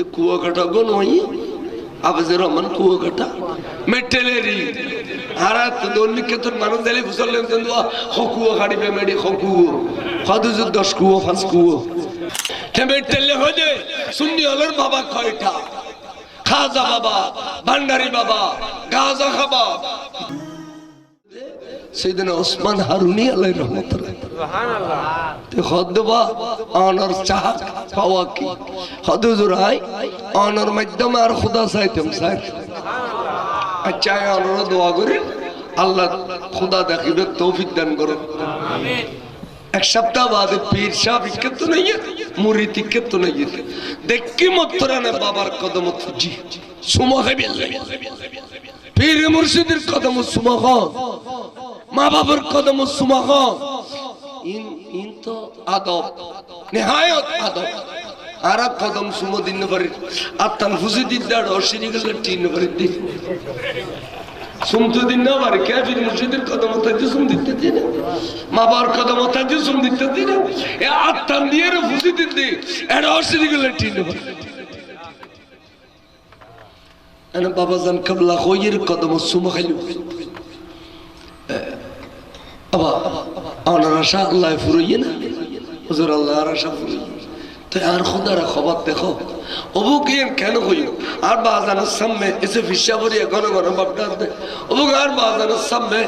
এতে কুয়াকাটা গো নয় আবাজের রহমান কুয়াকাটা মেটেলেরি আর দৈনিক তোর মানুষ দিলে তো হকুয়া কাড়িবে মেডি হকুয়ো হদুজুর দশ কুয়ো পাঁচ কুয়ো। মেটেলে হয়ে সুন্নি হলের বাবা কয়টা? খাজা বাবা, ভান্ডারি বাবা, গাজা খাবা। সেদিন ওসমান হারুনি আলাই রহমতুল্লাহ। হদবা অনর চাহ পাওয়া কি? হদুজুর হাই অনর মাধ্যমে আর খুদা চাইতাম স্যার। আচ্ছা অনর দোয়া করি। আল্লাহ খুদা দেখিবে তৌফিক দান করো এক সপ্তাহ বাদে পীর সাহ ইক্কেত তো নেই মুরিদ ইক্কেত তো নেই। দেখি মত্তরানে বাবার কদম জি সুমা খাইবে পীর মুর্শিদের কদম সুমা খাও মা বাবার কদম সুমা খাও ইন ইন তো আদব। নেহায়ত আদব। আর কদম সুমো দিন পারি আত্মান ফুসি দিন দাঁড় অসিনি গেলে টিন পারি দিন সুমতো দিন না পারি ক্যাফির মুর্শিদের কদম তাই সুম দিতে দিন মা বাবার কদম তাই সুম দিতে দিন এ আত্মান দিয়ে ফুসি দিন দি এটা অসিনি গেলে টিন পারি انا بابا زن قبل خوير قدم السوم خلو ابا انا رشا الله فرينا حضور الله رشا فرينا তো আর খোদারা খবর দেখো অবু গিয়ে কেন হইল আর বাজানোর সামনে এসে ফিসা ভরিয়া ঘন ঘন বাপটা অবু আর বাজানোর সামনে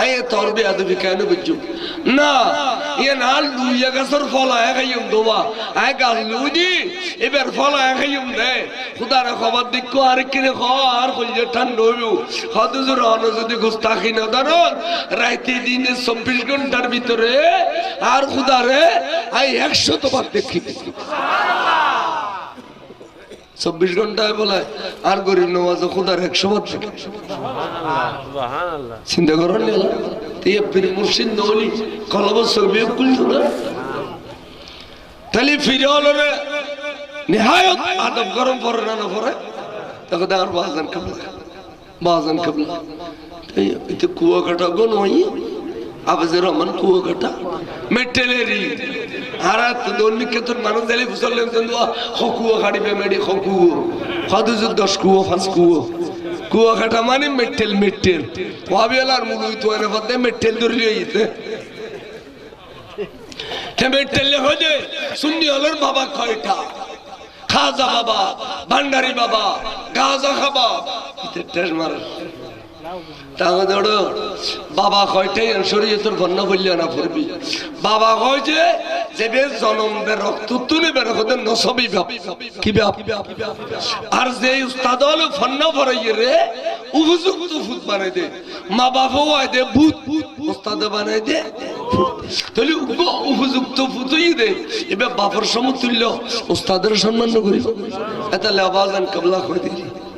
আয়ে তোর বে আদবি কেন বুঝছো না ইয়ে নাল লুইয়া গাছর ফল খাইম দোবা। আয় গাছ লুদি এবার ফল খাইম দে। খুদারা খবর দিক আর কিনে খ আর কইলে ঠান্ডা হইব। হদুজুর অন যদি গুস্তাখি না দানো রাইতে দিনে চব্বিশ ঘণ্টার ভিতরে, আর খুদারে আই একশো তোমার দেখি। চব্বিশ ঘন্টায় বলে আর গরিব নওয়াজ খুদার একশো দেখি চিন্তা করেন তিয়া পীর মুর্শিদ নলি কলব ছবি খুলতো না? তাহলে ফিরে হলো রে নিহায়ত আদব গরম পরে না না পরে? তখন আর বাজান কাবলা বাজান কাবলা। এতে কুয়াকাটা গো নয় আবাজের রহমান কুয়াকাটা মেটেলেরি। আর দৈনিক তোর মানুষ দিলে তো হকুয়া কাড়িবে মেডি হকুয়ো হদুজুর দশ কুয়ো পাঁচ কুয়ো। কুয়াকাটা মানে মেটেল মেটেল। ওয়াবিয়ালার মুলুই তো এনে পথে মেটেল ধরে হইতে। মেটেল হয়ে সুন্নি হলের বাবা কয়টা? খাজা বাবা, ভান্ডারি বাবা, গাজা খাবা। টেস তাহলে ধরো বাবা কয়টাই না পড়বি বাবা যে জনম রক্ত তুলে বের হতে নসবি কি আর যে উস্তাদ ফন্ন ভরাইয়ে রে, উপযুক্ত ফুট বানাই দে। মা বাবাও আয় দে ভূত উস্তাদ বানাই দে তাহলে উপ- উপযুক্ত ফুটই দে। এবার বাপর সমতুল্য উস্তাদের সম্মান করি। তাহলে আবাজান কাবলা করে দিলি।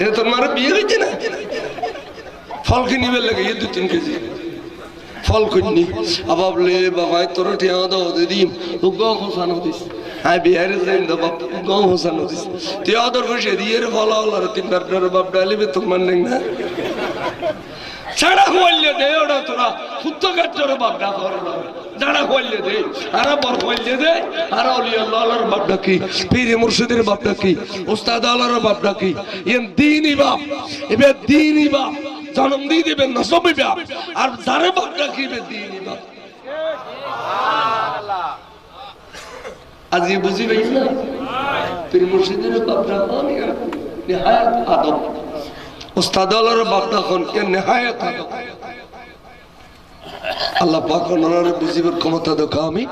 এটা তোর মারে বিয়ে হয়েছে না? ফল কিনিবে লাগে, এই দু তিন কেজি। ফল কিনি। আবার বলে বাবাই তোর ঠিয়া দাও দিদি ও গ হোসানো দিস হ্যাঁ বিহারে যাই দা বাপ গ হোসান হতিস তুই আদর খুশি দিয়ে ফল হল তিন বার বাপ ডালিবে তোমার নেই না? ছাড়া হইলে দে ওটা তোরা। কাটছর বাপ ডাক যারা হইলে দে। আর বর হইলে দে। আর অলি আল্লাহর বাপ ডাকি। পীর মুর্শিদের বাপ ডাকি। উস্তাদ আল্লাহর ডাকি। ইন দিনই বাপ। এবে দিনই বাপ। জন্ম দিয়ে দিবেন না, সবই বাপ। আর যারে বাপ ডাকিবে দিনই বাপ। বুঝি পাইছ না? পীর মুর্শিদের নিহায়াত আদব উস্তাদ আল্লাহর বাপ ডাকন এ নিহায়াত আল্লাহ পাক ওনার বুঝিবার ক্ষমতা দেখা আমি।